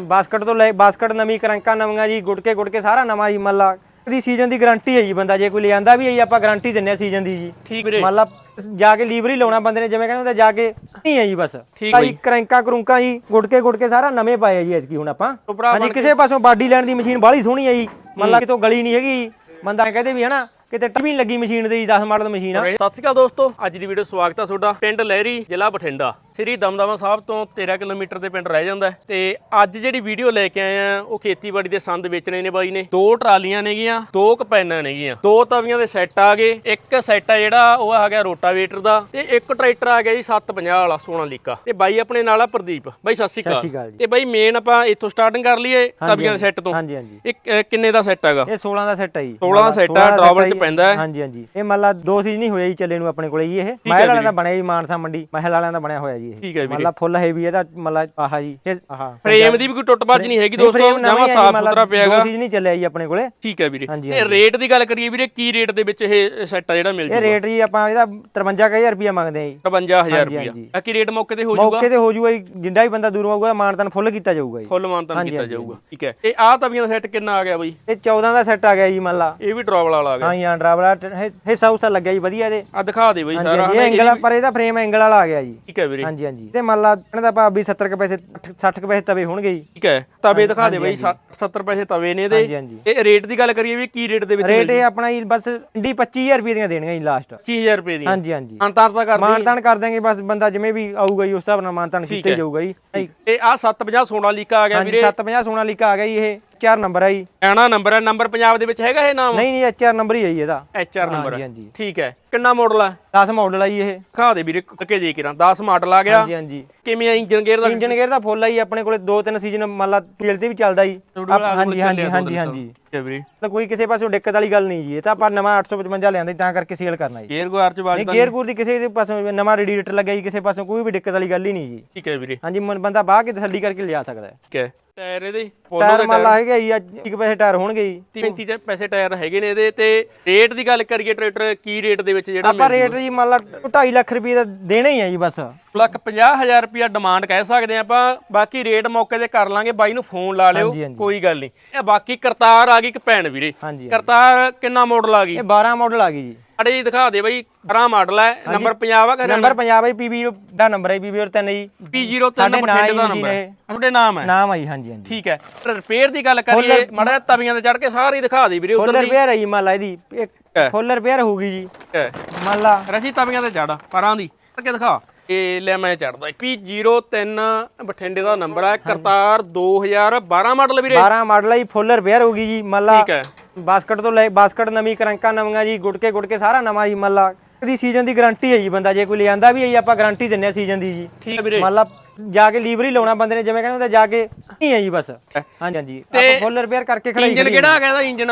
Basket ਤੋਂ ਲੈ basket ਨਵੀਂ ਕਰੰਕਾਂ ਨਵੀਆਂ ਜੀ ਗੁਟਕੇ ਗੁਟਕੇ ਸਾਰਾ ਨਵਾਂ ਜੀ ਮੱਲਾ। ਦੀ ਸੀਜ਼ਨ ਦੀ ਗਾਰੰਟੀ ਹੈ ਜੀ ਬੰਦਾ ਜੇ ਕੋਈ ਲਿਆਂਦਾ ਵੀ ਹੈ ਜੀ ਆਪਾਂ ਗਾਰੰਟੀ ਦਿੰਨੇ ਆ ਸੀਜ਼ਨ ਦੀ ਜੀ। ਠੀਕ ਵੀਰੇ। ਮੰਨ ਲਾ ਜਾ ਕੇ ਲੀਵਰ ਹੀ ਲਾਉਣਾ ਬੰਦੇ ਨੇ ਜਿਵੇਂ ਕਹਿੰਦੇ ਹੁੰਦੇ ਜਾ ਕੇ ਨਹੀਂ ਹੈ ਜੀ ਬਸ। ਠੀਕ ਬਈ। ਜੀ ਕਰੰਕਾਂ ਕਰੁੰਕਾਂ ਜੀ ਗੁਟਕੇ ਗੁਟਕੇ ਸਾਰਾ ਨਵੇਂ ਪਾਏ ਆ ਜੀ ਐਤਕੀ ਹੁਣ ਆਪਾਂ। ਹਾਂਜੀ ਕਿਸੇ ਪਾਸੋਂ ਬਾਡੀ ਲੈਣ ਦੀ ਮਸ਼ੀਨ ਬਾਹਲੀ ਸੋਹਣੀ ਹੈ ਜੀ। ਮੰਨ ਲਾ ਕਿਤੋਂ ਗਲੀ ਨਹੀਂ ਹੈਗੀ। ਬੰਦਾ ਕਹਦੇ ਵੀ ਹਨਾ ਕਿਤੇ ਟਵੀਂ ਲੱਗੀ ਮਸ਼ੀਨ ਦੇ ਜੀ 10 ਮਾਡਲ ਮਸ਼ੀਨ ਆ। ਸਤਿ ਸ਼੍ਰੀ ਅਕਾਲ ਦੋਸਤੋ ਅੱਜ ਦੀ ਵੀਡੀਓ ਸਵਾਗਤ ਹੈ ਤੁਹਾਡਾ ਪਿੰਡ ਲਹਿਰੀ ਜ਼ਿਲ੍ਹਾ ਬਠਿੰਡਾ। ਸ੍ਰੀ ਦਮਦਮਾ ਸਾਹਿਬ ਤੋਂ 13 ਕਿਲੋਮੀਟਰ ਦੇ ਪਿੰਡ ਰਹਿ ਜਾਂਦਾ ਤੇ ਅੱਜ ਜਿਹੜੀ ਵੀਡੀਓ ਲੈ ਕੇ ਆਏ ਆ ਉਹ ਖੇਤੀਬਾੜੀ ਦੇ ਸੰਦ ਵੇਚਣੇ ਨੇ ਬਾਈ ਨੇ। ਦੋ ਟਰਾਲੀਆਂ ਨੇਗੀਆਂ ਦੋ ਕਪੈਨਾਂ ਨੇਗੀਆਂ। ਦੋ ਤਵੀਆਂ ਦੇ ਸੈੱਟ ਆ ਗਏ। ਇੱਕ ਸੈੱਟ ਆ ਜਿਹੜਾ ਉਹ ਆ ਗਿਆ ਰੋਟਾਵੇਟਰ ਦਾ। ਤੇ ਇੱਕ ਟਰੈਕਟਰ ਆ ਗਿਆ ਜੀ 750 ਵਾਲਾ ਸੋਨਾਲੀਕਾ ਤੇ ਬਾਈ ਆਪਣੇ ਨਾਲ ਆ ਪ੍ਰਦੀਪ। ਬਾਈ ਸਤਿ ਸ਼੍ਰੀ ਅਕਾਲ। ਤੇ ਬਾਈ ਮੇਨ ਆਪਾਂ ਇੱਥੋਂ ਸਟਾਰਟਿੰਗ ਕਰ ਲਈਏ ਤਵੀਆਂ ਦੇ ਸੈੱਟ ਤੋਂ। ਹਾਂਜੀ ਹਾਂਜੀ। ਇੱਕ ਅਹ, ਕਿੰਨੇ ਦਾ ਸੈੱਟ ਹੈਗਾ? ਇਹ 16 ਦਾ ਸੈੱਟ ਹੈ ਜੀ। 16 ਦਾ set ਆ, ਚ ਪੈਂਦਾ ਹੈ। ਹਾਂਜੀ ਹਾਂਜੀ। ਇਹ ਮੰਨ ਲਾ ਦੋ ਸੀਜ਼ਨ ਹੀ ਹੋਇਆ ਜੀ ਚੱਲੇ ਨੂੰ ਆਪਣੇ ਕੋਲੇ ਜੀ ਇਹ। ਮਹਿਲ ਵਾਲਿਆਂ ਦਾ ਬਣਿਆ ਜੀ ਮਾਨਸਾ ਮੰਡੀ। ਮਹਿਲ ਵਾਲਿਆਂ ਦਾ ਬਣਿਆ ਹੋਇਆ ਜੀ ਠੀਕ ਹੈ ਇਹ ਵੀਰੇ। ਮੰਨ ਲਾ ਫੁੱਲ ਹੈਵੀ ਇਹਦਾ ਮੰਨ ਲਾ ਆਹ ਜੀ। ਇਹ ਆਹ। ਫਰੇਮ ਦੀ ਵੀ ਕੋਈ ਟੁੱਟ ਭੱਜ ਨਹੀਂ ਹੈਗੀ ਦੋਸਤੋ ਜਮਾ ਸਾਫ਼ ਸੁਥਰਾ ਪਿਆ ਹੈਗਾ। ਦੋ ਸੀਜ਼ਨ ਹੀ ਚੱਲਿਆ ਜੀ ਆਪਣੇ ਕੋਲੇ। ਠੀਕ ਹੈ ਵੀਰੇ। ਹਾਂਜੀ, ਤੇ ਰੇਟ ਦੀ ਗੱਲ ਕਰੀਏ ਵੀਰੇ ਕੀ ਰੇਟ ਦੇ ਵਿੱਚ ਇਹ ਸੈੱਟ ਆ ਜਿਹੜਾ ਮਿਲ ਇਹ ਜੂਗਾ? ਰੇਟ ਜੀ ਆਪਾਂ ਇਹਦਾ 53000 ਰੁਪਏ ਮੰਗਦੇ ਆ ਜੀ। 55000 ਹਾਂਜੀ, ਰੁਪਇਆ ਹਾਂਜੀ। ਬਾਕੀ ਰੇਟ ਮੌਕੇ ਤੇ ਹੋ ਜਾਊਗਾ ਮੌਕੇ ਤੇ ਹੋ ਜਾਊਗਾ ਜੀ ਜਿੰਦਾ ਵੀ ਬੰਦਾ ਦੂਰੋਂ ਆਊਗਾ ਮਾਨਤਨ ਫੁੱਲ ਕੀਤਾ ਜਾਊਗਾ ਜੀ। ਫੁੱਲ ਮਾਨਤਨ ਹਾਂਜੀ, ਕੀਤਾ ਹਾਂਜੀ, ਜਾਊਗਾ। ਠੀਕ ਹੈ। ਤੇ ਆਹ ਤਵੀਆਂ ਦਾ ਸੈੱਟ ਕਿੰਨਾ ਆ ਗਿਆ ਬਈ? ਇਹ 14 ਦਾ ਸੈੱਟ ਆ ਗਿਆ ਜੀ ਮੰਨ ਲਾ। ਇਹ ਵੀ ਡਰੋਪ ਵਾਲਾ ਆ ਗਿਆ। ਹਾਂ ਜੀ ਹਾਂ ਡਰਾਵਲਾ ਹਿੱਸਾ ਹੁਸਾ ਲੱਗਿਆ ਜੀ ਵਧੀਆ ਇਹਦੇ। ਆ ਦਿਖਾ ਦੇ ਬਈ ਹਾਂਜੀ ਸਾਰਾ। ਹਾਂਜੀ ਇਹ ਐਂਗਲ ਪਰ ਇਹਦਾ ਫਰੇਮ ਐਂਗਲ ਵਾਲਾ ਆ ਗਿਆ ਜੀ। ਠੀਕ ਹੈ ਵੀਰੇ। ਹਾਂਜੀ ਹਾਂਜੀ। ਤੇ ਮੰਨ ਲਾ ਇਹਨਾਂ ਦਾ ਵੀ 70 ਕੁ ਪੈਸੇ 60 ਕੁ ਪੈਸੇ ਤਵੇ ਹੋਣਗੇ ਜੀ। ਠੀਕ ਹੈ। ਤਵੇ ਦਿਖਾ ਦੇ ਬਈ 70 ਪੈਸੇ ਤਵੇ ਨੇ ਹਾਂਜੀ ਇਹਦੇ। ਹਾਂਜੀ ਇਹ ਰੇਟ ਦੀ ਗੱਲ ਕਰੀਏ ਵੀ ਕੀ ਰੇਟ ਦੇ ਵਿੱਚ ਰੇਟ ਇਹ ਆਪਣਾ ਜੀ ਬਸ ਇੰਡੀ 25000 ਰੁਪਏ ਦੀਆਂ ਦੇਣੀਆਂ ਜੀ ਲਾਸਟ 25000 ਰੁਪਏ ਦੀ ਹਾਂਜੀ ਹਾਂਜੀ। ਅੰਤਰ ਤਾਂ ਕਰਦੀ। ਮਾਨਤਾਨ ਕਰ ਦਾਂਗੇ ਬਸ ਬੰਦਾ ਜਿਵੇਂ ਵੀ ਆਊਗਾ ਜੀ ਉਸ ਹਿਸਾਬ ਨਾਲ ਮਾਨਤਾਨ ਕੀਤਾ ਹੀ ਜਾਊਗਾ ਜੀ। ਇਹ ਆ 750 ਸੋਨਾਲੀਕਾ ਆ ਗਿਆ ਹਾਂਜੀ ਵੀਰੇ। 750 ਸੋਨਾਲੀਕਾ ਆ ਗਿਆ ਜੀ ਇਹ। ਚਾਰ ਨੰਬਰ ਹੈ ਜੀ। ਐਣਾ ਨੰਬਰ ਹੈ ਨੰਬਰ ਪੰਜਾਬ ਦੇ ਵਿੱਚ ਹੈਗਾ ਇਹ ਨਾਮ? ਨਹੀਂ ਨਹੀਂ ਐਚਆਰ ਨੰਬਰ ਹੀ ਹੈ ਜੀ ਇਹਦਾ। ਐਚ ਆਰ ਨੰਬਰ ਹਾਂਜੀ ਹੈ ਹਾਂਜੀ। ਠੀਕ ਹੈ। ਕਿੰਨਾ ਮਾਡਲ ਹੈ 10 ਮਾਡਲ ਆ ਜੀ ਇਹ। ਦਿਖਾ ਦੇ ਵੀਰੇ ਕਿ ਜੇ ਕਿਰਾਂ। 10 ਮਾਡਲ ਆ ਗਿਆ। ਹਾਂਜੀ ਹਾਂਜੀ। ਕਿਵੇਂ ਆ ਇੰਜਨ ਗੇਅਰ ਦਾ? ਇੰਜਨ ਗੇਅਰ ਦਾ ਫੁੱਲ ਆ ਜੀ ਆਪਣੇ ਕੋਲੇ ਦੋ ਤਿੰਨ ਸੀਜ਼ਨ ਮੰਨ ਲਾ ਤੇਲ ਤੇ ਵੀ ਚੱਲਦਾ ਜੀ। ਹਾਂਜੀ ਹਾਂਜੀ ਹਾਂਜੀ ਹਾਂਜੀ। ਹੈ ਵੀਰੇ। ਤਾਂ ਕੋਈ ਕਿਸੇ ਪਾਸੋਂ ਦਿੱਕਤ ਵਾਲੀ ਗੱਲ ਨਹੀਂ ਜੀ ਇਹ ਤਾਂ ਆਪਾਂ ਨਵਾਂ 855 ਲਿਆਂਦੇ ਤਾਂ ਕਰਕੇ ਸੇਲ ਕਰਨਾ ਜੀ। ਗੇਅਰ ਗੁਆਰ ਚ ਨਹੀਂ ਵੱਜਦਾ ਗੇਅਰ ਗੂਰ ਦੀ ਕਿਸੇ ਦੇ ਪਾਸੋਂ ਨਵਾਂ ਰੇਡੀਏਟਰ ਲੱਗਿਆ ਜੀ ਕਿਸੇ ਪਾਸੋਂ ਕੋਈ ਵੀ ਦਿੱਕਤ ਵਾਲੀ ਗੱਲ ਹੀ ਨਹੀਂ ਜੀ। ਠੀਕ ਹੈ ਵੀਰੇ। ਹਾਂਜੀ ਮਨ ਬੰਦਾ ਬਾਹ ਕੇ ਤਸੱਲੀ ਕਰਕੇ ਲਿਆ ਸਕਦਾ ਹੈ। ਠੀਕ ਹੈ। ਟਾਇਰ ਇਹਦੇ ਟਾਇਰ ਮੰਨ ਲਾ ਹੈਗਾ ਜੀ ਅੱਜ ਇੱਕ ਪੈਸੇ ਟਾਇਰ ਹੋਣਗੇ ਜੀ। 35 ਚ ਪੈਸੇ ਟਾਇਰ ਹੈਗੇ ਨੇ ਇਹਦੇ ਤੇ ਰੇਟ ਦੀ ਗੱਲ ਕਰੀਏ ਟਰੈਕਟਰ ਕੀ ਰੇਟ ਦੇ ਵਿੱਚ ਜਿਹੜਾ ਆਪਾਂ ਰੇਟ ਜੀ ਮੰਨ ਲਾ 2.5 ਲੱਖ ਰੁਪਏ ਦਾ ਦੇਣਾ ਹੀ ਹੈ ਜੀ ਬਸ। ਲੱਖ 50000 ਰੁਪਿਆ ਡਿਮਾਂਡ ਕਹਿ ਸਕਦੇ ਆਪਾਂ। ਬਾਕੀ ਰੇਟ ਮੌਕੇ ਤੇ ਕਰ ਲਾਂਗੇ। ਬਾਈ ਨੂੰ ਫੋਨ ਲਾ ਲਿਓ ਹਾਂਜੀ, ਹਾਂਜੀ। ਕੋਈ ਗੱਲ ਨਹੀਂ। ਇਹ ਬਾਕੀ ਕਰਤਾਰ ਆ ਗਈ ਇੱਕ ਭੈਣ ਵੀਰੇ। ਹਾਂਜੀ ਕਰਤਾਰ ਕਿੰਨਾ ਮਾਡਲ ਆ ਗਈ? ਇਹ 12 ਮਾਡਲ ਆ ਗਈ ਜੀ। ਅੜੇ ਜੀ ਦਿਖਾ ਦੇ ਬਾਈ 12 ਮਾਡਲ ਹੈ ਨੰਬਰ ਪੰਜਾਬ ਆ ਕਿ ਨੰਬਰ? 50 ਹੈ ਪੀਬੀ ਦਾ ਨੰਬਰ ਹੈ ਪੀਬੀ ਔਰ 3 ਜੀ। P03 ਸਾਡੇ ਨਾਂ ਬਠਿੰਡੇ ਹੀ ਦਾ ਮਸ਼ੀਨ ਨੰਬਰ ਹੈ ਇਹ। ਤੁਹਾਡੇ ਨਾਮ ਹੈ ਨਾਮ ਆ ਜੀ ਹਾਂਜੀ ਹਾਂਜੀ। ਠੀਕ ਹੈ। ਰਿਪੇਅਰ ਦੀ ਗੱਲ ਕਰੀਏ ਮੜਾ ਤਵੀਆਂ ਤੇ ਚੜ ਕੇ ਸਾਰੀ ਦਿਖਾ ਦੇ ਵੀਰੇ ਫੁੱਲ ਉਧਰ ਦੀ। ਰਿਪੇਅਰ ਹੈ ਜੀ ਮੰਨ ਲਾ ਇਹਦੀ। ਇੱਕ ਹੈ। ਫੁੱਲ ਰਿਪੇਅਰ ਹੋਊਗੀ ਜੀ। ਠੀਕ ਹੈ। ਮੰਨ ਲਾ। ਰਸੀ ਤਵੀਆਂ ਤੇ ਚੜ ਪਰਾਂ ਦੀ। ਕਰਕੇ ਦਿਖਾ। ਇਹ ਲੈ ਮੈਂ ਚੜਦਾ P03 ਬਠਿੰਡੇ ਦਾ ਨੰਬਰ ਹੈ ਕਰਤਾਰ 2012 ਮਾਡਲ ਵੀਰੇ। 12 ਮਾਡਲ ਹੈ ਜੀ ਫੁੱਲ ਰਿਪੇਅਰ ਹੋਊਗੀ ਜੀ ਮੰਨ ਲਾ ਠੀਕ ਹੈ। ਬਾਸਕਟ ਤੋਂ ਲੈ ਬਾਸਕਟ ਨਵੀਂ ਕਰੰਕਾਂ ਨਵੀਆਂ ਜੀ ਗੁਟਕੇ ਗੁਟਕੇ ਸਾਰਾ ਨਵਾਂ ਜੀ ਮੰਨ ਲਾ ਇਹਦੀ ਸੀਜ਼ਨ ਦੀ ਗਾਰੰਟੀ ਹੈ ਜੀ ਬੰਦਾ ਜੇ ਕੋਈ ਲਿਆਂਦਾ ਵੀ ਹੈ ਜੀ ਆਪਾਂ ਗਾਰੰਟੀ ਦਿੰਨੇ ਆ ਸੀਜ਼ਨ ਦੀ ਜੀ। ਠੀਕ ਹੈ ਵੀਰੇ। ਮੰਨ ਲਾ ਜਾ ਕੇ ਲੀਵਰ ਹੀ ਲਾਉਣਾ ਬੰਦੇ ਨੇ ਜਿਵੇਂ ਕਹਿੰਦੇ ਹੁੰਦੇ ਜਾ ਕੇ ਨਹੀਂ ਹੈ ਜੀ ਬਸ। ਹਾਂਜੀ ਹਾਂਜੀ। ਆਪਾਂ ਫੁੱਲ ਰਿਪੇਅਰ ਕਰਕੇ ਖੜਾਈ ਇੰਜਨ ਕਿਹੜਾ ਆ ਗਿਆ ਇਹਦਾ ਇੰਜਨ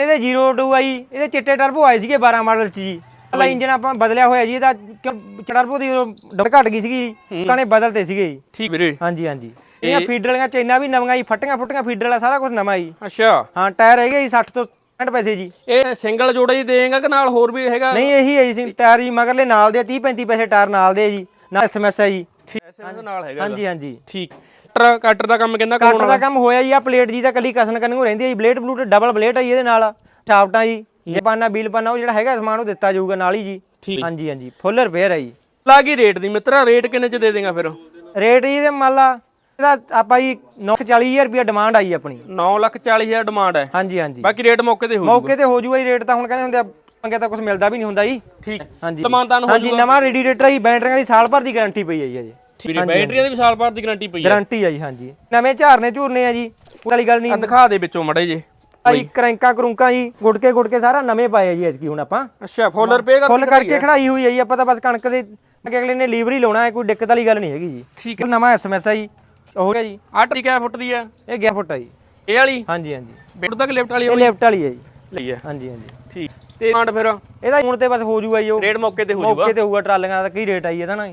ਇਹਦੇ 02 ਆਈ ਇਹਦੇ ਚਿੱਟੇ ਟਰਬੋ ਆਏ ਸੀਗੇ 12 ਮਾਡਲ ਚ ਜੀ। ਪਹਿਲਾ ਇੰਜਨ ਆਪਾਂ ਬਦਲਿਆ ਹੋਇਆ ਜੀ ਇਹਦਾ ਕਿਉਂ ਟਰਬੋ ਦੀ ਡਬ ਘਟ ਗਈ ਸੀਗੀ ਕਾਣੇ ਬਦਲਤੇ ਸੀਗੇ ਜੀ। ਠੀਕ ਵੀਰੇ। ਹਾਂਜੀ ਹਾਂਜੀ। ਇਹ ਫੀਡਰ ਵਾਲੀਆਂ ਚੈਨਾਂ ਵੀ ਨਵੀਆਂ ਜੀ ਫਟੀਆਂ ਫੁੱਟੀਆਂ ਫੀਡਰ ਵਾਲਾ ਸਾਰਾ ਕੁਝ ਨਵਾਂ ਜੀ। ਅੱਛਾ। ਹਾਂ ਟਾਇਰ ਹੈਗੇ ਜੀ 60 ਤੋਂ 65 ਪੈਸੇ ਜੀ। ਇਹ ਸਿੰਗਲ ਜੋੜਾ ਹੀ ਦੇਗਾ ਕਿ ਨਾਲ ਹੋਰ ਵੀ ਹੈਗਾ? ਨਹੀਂ ਇਹੀ ਹੈ ਜੀ ਟਾਇਰ ਜੀ ਮਗਰਲੇ ਨਾਲ ਦੇ 30 35 ਪੈਸੇ ਟਾਇਰ ਨਾਲ ਦੇ ਜੀ ਨਾਲ ਐਸਐਮਐਸ ਹੈ ਜੀ। ਠੀਕ ਐਸੇ ਨਾਲ ਹੈਗਾ ਹਾਂਜੀ ਹਾਂਜੀ। ਠੀਕ। ਕਟਰ ਕਟਰ ਦਾ ਕੰਮ ਕਿੰਨਾ ਕੱਟ ਦਾ ਕੰਮ ਹੋਇਆ ਜੀ ਆ ਪਲੇਟ ਜੀ ਤਾਂ ਕੱਲੀ ਕਸਨ ਕਰਨ ਨੂੰ ਰਹਿੰਦੀ ਹੈ ਜੀ ਬਲੇਡ ਬਲੂਟ ਡਬਲ ਬਲੇਡ ਹੈ ਇਹਦੇ ਨਾਲ। ਛਾਪਟਾਂ ਜੀ ਜੇ ਪਾਨਾ ਬੀਲ ਪਾਨਾ ਉਹ ਜਿਹੜਾ ਹੈਗਾ ਸਮਾਨ ਉਹ ਦਿੱਤਾ ਜਾਊਗਾ ਨਾਲ ਹੀ ਜੀ। ਠੀਕ। ਹਾਂਜੀ ਹਾਂਜੀ। ਫੁੱਲ ਰਿਪੇਅਰ ਹੈ ਜੀ। ਲਾਗੀ ਰੇਟ ਦੀ ਮਿੱਤਰਾ ਰੇਟ ਕਿੰਨੇ ਚ ਦੇ ਦੇਗਾ ਫਿਰ? ਰੇਟ ਜੀ ਦੇ ਮੰਨ ਲਾ ਇਹਦਾ ਆਪਾਂ ਜੀ 940000 ਰੁਪਏ ਡਿਮਾਂਡ ਆਈ ਆਪਣੀ। 9 ਲੱਖ 40 ਹਜ਼ਾਰ ਡਿਮਾਂਡ ਹੈ। ਹਾਂਜੀ ਹਾਂਜੀ। ਬਾਕੀ ਰੇਟ ਮੌਕੇ ਤੇ ਹੋ ਮੌਕੇ ਤੇ ਹੋ ਜੂਗਾ ਜੀ ਰੇਟ ਤਾਂ ਹੁਣ ਕਹਿੰਦੇ ਹੁੰਦੇ ਆ ਮੰਗੇ ਤਾਂ ਕੁਝ ਮਿਲਦਾ ਵੀ ਨਹੀਂ ਹੁੰਦਾ ਜੀ। ਠੀਕ। ਹਾਂਜੀ। ਤਮਾਨਤਾਨ ਹੋ ਹਾਂਜੀ ਨਵਾਂ ਰੇਡੀਏਟਰ ਹੈ ਜੀ ਬੈਟਰੀਆਂ ਦੀ ਸਾਲ ਭਰ ਦੀ ਗਾਰੰਟੀ ਪਈ ਹੈ ਜੀ ਅਜੇ ਵੀਰੇ ਬੈਟਰੀਆਂ ਦੀ ਵੀ ਸਾਲ ਭਰ ਦੀ ਗਾਰੰਟੀ ਪਈ ਹੈ। ਗਾਰੰਟੀ ਹੈ ਜੀ ਹਾਂਜੀ। ਨਵੇਂ ਝਾਰਨੇ ਝੂਰਨੇ ਆ ਜੀ ਕੋਈ ਗੱਲ ਨਹੀਂ। ਦਿਖਾ ਦੇ ਵਿੱਚੋਂ ਮੜੇ ਜੇ ਭਾਈ ਕਰੰਕਾਂ ਕਰੁੰਕਾਂ ਜੀ ਗੁਟਕੇ ਗੁਟਕੇ ਸਾਰਾ ਨਵੇਂ ਪਾਏ ਆ ਜੀ ਐਤਕੀ ਹੁਣ ਆਪਾਂ। ਅੱਛਾ ਫੁੱਲ ਰੁਪਏ ਕਰ ਫੁੱਲ ਕਰਕੇ ਖੜਾਈ ਹੋਈ ਹੈ ਜੀ ਆਪਾਂ ਤਾਂ ਬਸ ਕਣਕ ਦੇ ਅੱਗੇ ਅਗਲੇ ਨੇ ਲੀਵਰ ਹੀ ਲਾਉਣਾ ਹੈ ਕੋਈ ਦਿੱਕਤ ਵਾਲੀ ਗੱਲ ਨਹੀਂ ਹੈਗੀ ਜੀ। ਠੀਕ ਹੈ। ਨਵਾਂ ਐਸਐਮਐਸ ਹੈ ਜੀ ਹੋ ਗਿਆ ਜੀ। ਆਹ ਟਰੀ ਕਿਆ ਫੁੱਟ ਦੀ ਹੈ? ਇਹ 11 ਫੁੱਟ ਹੈ ਜੀ। ਇਹ ਵਾਲੀ? ਹਾਂਜੀ ਹਾਂਜੀ। ਬੇਟ ਤੱਕ ਲਿਫਟ ਵਾਲੀ ਇਹ ਲੈਫਟ ਵਾਲੀ ਹੈ ਜੀ। ਲਈ ਹੈ। ਹਾਂਜੀ ਹਾਂਜੀ। ਠੀਕ। ਤੇ ਡਿਮਾਂਡ ਫਿਰ? ਇਹਦਾ ਹੁਣ ਤੇ ਬਸ ਹੋ ਜੂਗਾ ਜੀ ਉਹ। ਰੇਟ ਮੌਕੇ ਤੇ ਹੋ ਜਾਊਗਾ ਮੌਕੇ ਤੇ ਹੋਊਗਾ ਟਰਾਲੀਆਂ ਦਾ ਕੀ ਰੇਟ ਆਈ ਇਹਦਾ ਨਾ?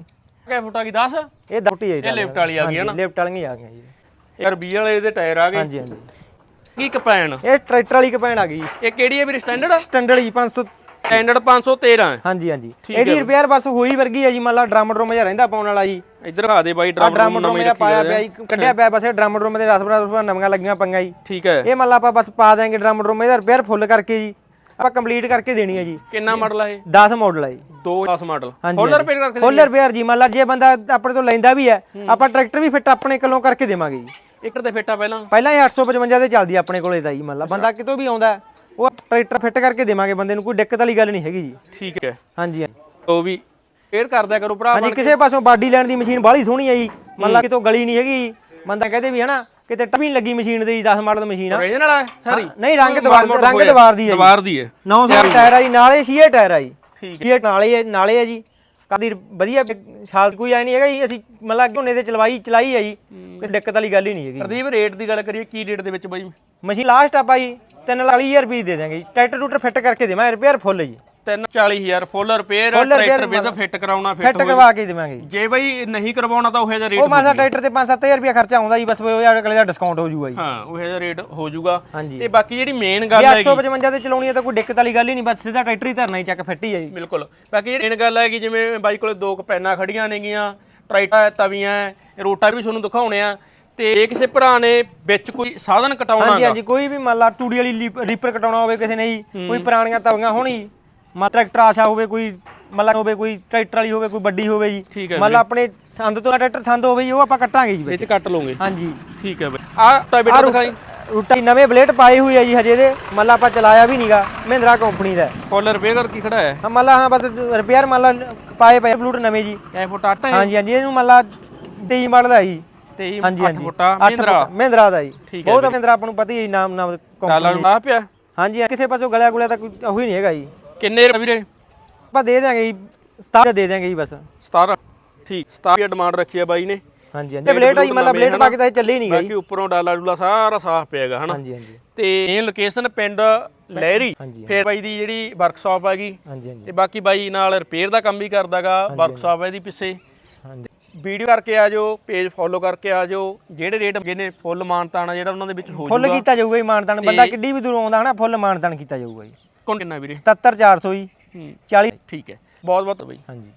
ਕਿਆ ਫੁੱਟ ਆ ਗਈ 10 ਇਹ ਦੌਟੀ ਹੈ ਜੀ ਇਹ ਲਿਫਟ ਵਾਲੀ ਆ ਗਈ ਹੈ ਨਾ। ਲੈਫਟ ਵਾਲੀਆਂ ਹੀ ਆ ਗਈਆਂ ਜੀ। ਯਾਰ 20 ਵਾਲੇ ਇਹਦੇ ਟਾਇਰ ਆ ਗਏ। ਹਾਂਜੀ ਹਾਂਜੀ। ਕੀ ਕਪੈਨ ਇਹ ਟਰੈਕਟਰ ਵਾਲੀ ਕਪੈਣ ਆ ਗਈ। ਜੀ ਇਹ ਕਿਹੜੀ ਹੈ ਵੀਰੇ ਸਟੈਂਡਰਡ ਸਟੈਂਡਰਡ ਜੀ 500 ਸਟੈਂਡਰਡ 513 ਹੈ। ਹਾਂਜੀ ਹਾਂਜੀ। ਠੀਕ ਇਹਦੀ ਰਿਪੇਅਰ ਬਸ ਹੋਈ ਵਰਗੀ ਹੈ ਜੀ ਮੰਨ ਲਾ ਡਰਮ ਡਰਮ ਜਿਹਾ ਰਹਿੰਦਾ ਪਾਉਣ ਵਾਲਾ ਜੀ। ਇੱਧਰ ਆ ਦੇ ਬਾਈ ਡਰਮ ਡਰਮ ਨਵੇਂ ਰੱਖੀ ਪਾਇਆ ਪਿਆ। ਜੀ ਕੱਢਿਆ ਪਿਆ ਬਸ ਇਹ ਡਰਮ ਡਰਮ ਦੇ ਰਸਬਰਾ ਰਸਬਰਾ ਨਵੀਆਂ ਲੱਗੀਆਂ ਪੰਗਾ ਜੀ। ਠੀਕ ਹੈ। ਇਹ ਮੰਨ ਲਾ ਆਪਾਂ ਬਸ ਪਾ ਦਾਂਗੇ ਡਰਮ ਡਰਮ ਇਹਦਾ ਰਿਪੇਅਰ ਫੁੱਲ ਕਰਕੇ ਜੀ। ਆਪਾਂ ਕੰਪਲੀਟ ਕਰਕੇ ਦੇਣੀ ਹੈ ਜੀ। ਕਿੰਨਾ ਮਾਡਲ ਆ ਇਹ? 10 ਮਾਡਲ ਹੈ ਜੀ। 210 ਮਾਡਲ ਹਾਂਜੀ, ਫੁੱਲ। ਰਿਪੇਅਰ ਕਰਕੇ ਫੁੱਲ ਰਿਪੇਅਰ ਜੀ ਮੰਨ ਲਾ ਜੇ ਬੰਦਾ ਆਪਣੇ ਤੋਂ ਲੈਂਦਾ ਵੀ ਹੈ ਆਪਾਂ ਟਰੈਕਟਰ ਵੀ ਫਿੱਟ ਆਪਣੇ ਕੋਲੋਂ ਕਰਕੇ ਦੇਵਾਂਗੇ ਜੀ। ਇੱਕ ਤੇ ਫੇਟਾ ਪਹਿਲਾਂ। ਪਹਿਲਾਂ ਇਹ 855 ਤੇ ਚੱਲਦੀ ਆ ਆਪਣੇ ਕੋਲੇ ਤਾਂ ਜੀ ਮੰਨ ਲਾ ਬੰਦਾ ਕਿਤੋਂ ਵੀ ਆਉਂਦਾ ਹੈ, ਉਹ ਟਰੈਕਟਰ ਫਿੱਟ ਕਰਕੇ ਦੇਵਾਂਗੇ ਬੰਦੇ ਨੂੰ ਕੋਈ ਦਿੱਕਤ ਵਾਲੀ ਗੱਲ ਨਹੀਂ ਹੈਗੀ ਜੀ। ਠੀਕ ਹੈ। ਹਾਂਜੀ। ਉਹ ਵੀ ਫੇਰ ਕਰਦਿਆ ਕਰੋ ਭਰਾ ਹਾਂਜੀ ਕਿਸੇ ਪਾਸੋਂ ਬਾਡੀ ਲੈਣ ਦੀ ਮਸ਼ੀਨ ਬਾਹਲੀ ਸੋਹਣੀ ਹੈ ਜੀ। ਮੰਨ ਲਾ ਕਿਤੋਂ ਗਲੀ ਨਹੀਂ ਹੈਗੀ। ਬੰਦਾ ਕਹਦੇ ਵੀ ਹਨਾ ਕਿਤੇ ਟਵੀਂ ਲੱਗੀ ਮਸ਼ੀਨ ਦੇ ਜੀ 10 ਮਾਡਲ ਮਸ਼ੀਨ ਆ। ਓਰੀਜਨਲ ਆ ਸਾਰੀ? ਨਹੀਂ ਰੰਗ ਦਵਾਰ ਰੰਗ ਦਵਾਰ ਦੀ ਹੈ ਦੀਵਾਰ ਦੀ ਹੈ। 900 ਟਾਇਰ ਆ ਜੀ ਨਾਲੇ 6 ਟਾਇਰ ਆ ਜੀ। ਠੀਕ ਛੇ ਨਾਲੇ ਹੈ ਨਾਲੇ ਹੈ ਜੀ। ਕਾਦੀ ਵਧੀਆ ਸ਼ਾਲ ਕੋਈ ਆਈ ਨਹੀਂ ਹੈਗਾ ਜੀ ਅਸੀਂ ਮਤਲਬ ਝੋਨੇ ਤੇ ਚਲਵਾਈ ਚਲਾਈ ਹੈ ਜੀ ਕੋਈ ਦਿੱਕਤ ਵਾਲੀ ਗੱਲ ਹੀ ਨਹੀਂ ਹੈਗੀ ਪ੍ਰਦੀਪ ਰੇਟ ਦੀ ਗੱਲ ਕਰੀਏ ਕੀ ਰੇਟ ਦੇ ਵਿੱਚ ਬਾਈ? ਮਸ਼ੀਨ ਲਾਸਟ ਆ ਭਾਈ 3000 ਰੁਪਏ ਦੇ ਦਾਂਗੇ ਜੀ। ਟਰੈਕਟਰ ਟੂਟਰ ਫਿੱਟ ਕਰਕੇ ਦੇਵਾਂਗੇ ਰਿਪੇਅਰ ਫੁੱਲ ਜੀ। 340000 full repair Full repair tractor ਵੀ ਤਾਂ ਫਿੱਟ ਕਰਾਉਣਾ ਫਿੱਟ ਫਿੱਟ ਕਰਵਾ ਕੇ ਦੇਵਾਂਗੇ। ਜੀ ਜੇ ਬਾਈ ਨਹੀਂ ਕਰਵਾਉਣਾ ਤਾਂ ਉਹ ਜਿਹਾ ਉਹ ਰੇਟ ਮਾਸਾ ਟਰੈਕਟਰ ਤੇ 5-7000 ਰੁਪਏ ਖਰਚਾ ਆਉਂਦਾ ਜੀ ਬਸ ਉਹ ਅਗਲੇ ਦਾ ਡਿਸਕਾਊਂਟ ਹੋ ਜਾਊਗਾ ਜੀ। ਹਾਂ ਉਹ ਜਿਹਾ ਰੇਟ ਹੋ ਜਾਊਗਾ। ਹਾਂਜੀ। ਤੇ ਬਾਕੀ ਜਿਹੜੀ ਮੇਨ ਗੱਲ ਜੇ ਹੈਗੀ 855 ਤੇ ਚਲਾਉਣੀ ਹੈ ਤਾਂ ਕੋਈ ਦਿੱਕਤ ਵਾਲੀ ਗੱਲ ਹੀ ਨਹੀਂ ਬਸ ਸਿੱਧਾ ਟਰੈਕਟਰ ਹੀ ਧਰਨਾ ਹੀ ਚੱਕ ਫਿੱਟ ਹੀ ਹੈ ਜੀ। ਬਿਲਕੁਲ। ਬਾਕੀ ਜਿਹੜੀ ਗੱਲ ਹੈਗੀ ਜਿਵੇਂ ਬਾਈ ਕੋਲੇ ਦੋ ਕਪੈਨਾਂ ਖੜੀਆਂ ਨੇਗੀਆਂ ਟਰੈਕਟਰ ਹੈ ਤਵੀਆਂ ਹੈ ਰੋਟਾ ਵੀ ਤੁਹਾਨੂੰ ਦਿਖਾਉਣੇ ਆ। ਤੇ ਇਹ ਕਿਸੇ ਭਰਾ ਨੇ ਵਿੱਚ ਕੋਈ ਸਾਧਨ ਕਟਾਉਣਾ ਹਾਂਜੀ ਹਾਂਜੀ ਕੋਈ ਵੀ ਮੰਨ ਲਾ ਟੂੜੀ ਵਾਲੀ ਲੀਪ- ਰੀਪਰ ਕਟਾਉਣਾ ਹੋਵੇ ਕਿਸੇ ਨੇ ਜੀ ਕੋਈ ਪੁਰਾਣੀਆਂ ਤਵੀਆਂ ਹੋਣੀ ਮਾ ਟਰੈਕਟਰ ਆਸ਼ਾ ਹੋਵੇ ਕੋਈ ਮਤਲਬ ਹੋਵੇ ਕੋਈ ਟਰੈਕਟਰ ਵਾਲੀ ਹੋਵੇ ਕੋਈ ਵੱਡੀ ਹੋਵੇ ਜੀ। ਠੀਕ ਹੈ ਮੰਨ ਲਾ ਆਪਣੇ ਸੰਦ ਤੋਂ ਟਰੈਕਟਰ ਸੰਦ ਹੋਵੇ ਜੀ ਉਹ ਆਪਾਂ ਕੱਟਾਂਗੇ ਜੀ ਵਿੱਚ। ਵਿੱਚ। ਕੱਟ ਲਓਗੇ? ਹਾਂਜੀ। ਠੀਕ ਹੈ ਬਾਈ। ਆ ਟਾਬੇਟਰ ਦਿਖਾਈ। ਰੂਟਾ ਨਵੇਂ ਬਲੇਡ ਪਾਏ ਹੋਏ ਆ ਜੀ ਹਜੇ ਦੇ। ਮੰਨ ਲਾ ਆਪਾਂ ਚਲਾਇਆ ਵੀ ਨਹੀਂਗਾ ਮਹਿੰਦਰਾ ਕੰਪਨੀ ਦਾ। ਹੈ। ਫੁੱਲ ਰਿਪੇਅਰ ਕੀ ਖੜਾ ਹੈ। ਹਾਂ ਮੰਨ ਲਾ ਹਾਂ ਬਸ ਰਿਪੇਅਰ ਮੰਨ ਲਾ ਪਾਏ ਪਏ ਬਲੂਟ ਨਵੇਂ ਜੀ। ਕੈ ਫੁੱਟ ਆਟਾ ਹੈ? ਹਾਂਜੀ ਹਾਂਜੀ ਇਹਨੂੰ ਮੰਨ ਲਾ 23 ਮਾਡਲ ਦਾ ਜੀ। ਹਾਂਜੀ 8 ਹਾਂਜੀ ਫੁੱਟਾ ਅੱਠ ਮਹਿੰਦਰਾ। ਫੁੱਟ, ਮਹਿੰਦਰਾ ਦਾ ਜੀ। ਠੀਕ ਹੈ ਬਹੁਤ ਮਹਿੰਦਰਾ ਆਪਾਂ ਨੂੰ ਪਤਾ ਹੀ ਹੈ ਜੀ, ਨਾਮ ਨਾਮ ਕੰਪਨੀ ਨੂੰ ਆ ਪਿਆ। ਹਾਂਜੀ ਕਿਸੇ ਪਾਸੋਂ ਗਲਿਆ ਗੁਲਿਆ ਤਾਂ ਕੋਈ ਉਹ ਹੀ ਨਹੀਂ ਹੈਗਾ ਜੀ। ਕਿੰਨੇ ਰੁਪਏ ਵੀਰੇ? ਆਪਾਂ ਦੇ ਦਾਂਗੇ ਜੀ 17 ਦੇ ਦਾਂਗੇ ਜੀ ਬਸ। 17 ਠੀਕ 17 ਦੀ ਡਿਮਾਂਡ ਰੱਖੀ ਹੈ ਬਾਈ ਨੇ। ਹਾਂਜੀ ਹਾਂਜੀ। ਬਲੇਡ ਆਈ ਮਤਲਬ ਬਲੇਡ ਪਾ ਕੇ ਤਾਂ ਚੱਲੇ ਹੀ ਨਹੀਂ ਗਈ। ਬਾਕੀ ਉੱਪਰੋਂ ਡਾਲਾ ਡੂਲਾ ਸਾਰਾ ਸਾਫ਼ ਪਿਆਗਾ ਹਨਾ। ਹਾਂਜੀ ਹਾਂਜੀ। ਤੇ ਇਹ ਲੋਕੇਸ਼ਨ ਪਿੰਡ ਲਹਿਰੀ। ਫੇਰ ਬਾਈ ਦੀ ਜਿਹੜੀ ਵਰਕਸ਼ਾਪ ਹੈਗੀ। ਹਾਂਜੀ ਹਾਂਜੀ। ਤੇ ਬਾਕੀ ਬਾਈ ਨਾਲ ਰਿਪੇਅਰ ਦਾ ਕੰਮ ਵੀ ਕਰਦਾਗਾ ਵਰਕਸ਼ਾਪ ਹੈ ਇਹਦੀ ਪਿੱਛੇ। ਹਾਂਜੀ। ਵੀਡੀਓ ਕਰਕੇ ਆ ਜਾਓ ਪੇਜ ਫੋਲੋ ਕਰਕੇ ਆ ਜਾਓ। ਜਿਹੜੇ ਰੇਟ ਜਿਹਨੇ ਫੁੱਲ ਮਾਨਤਾਣਾ ਜਿਹੜਾ ਉਹਨਾਂ ਦੇ ਵਿੱਚ ਹੋ ਫੁੱਲ ਜਾਊਗਾ। ਕੀਤਾ ਜਾਊਗਾ ਜੀ ਮਾਨਤਾਨ। ਬੰਦਾ ਕਿੱਡੀ ਵੀ ਦੂਰੋਂ ਆਉਂਦਾ ਹਨਾ ਫੁੱਲ ਮਾਨਤਾਨ ਕੀਤਾ ਜਾਊਗਾ ਜੀ। ਕਿੰਨਾ ਵੀਰੇ। 77400 ਜੀ। ਹੂੰ। 40 ਠੀਕ ਹੈ। ਬਹੁਤ ਬਹੁਤ ਬਾਈ। ਹਾਂਜੀ।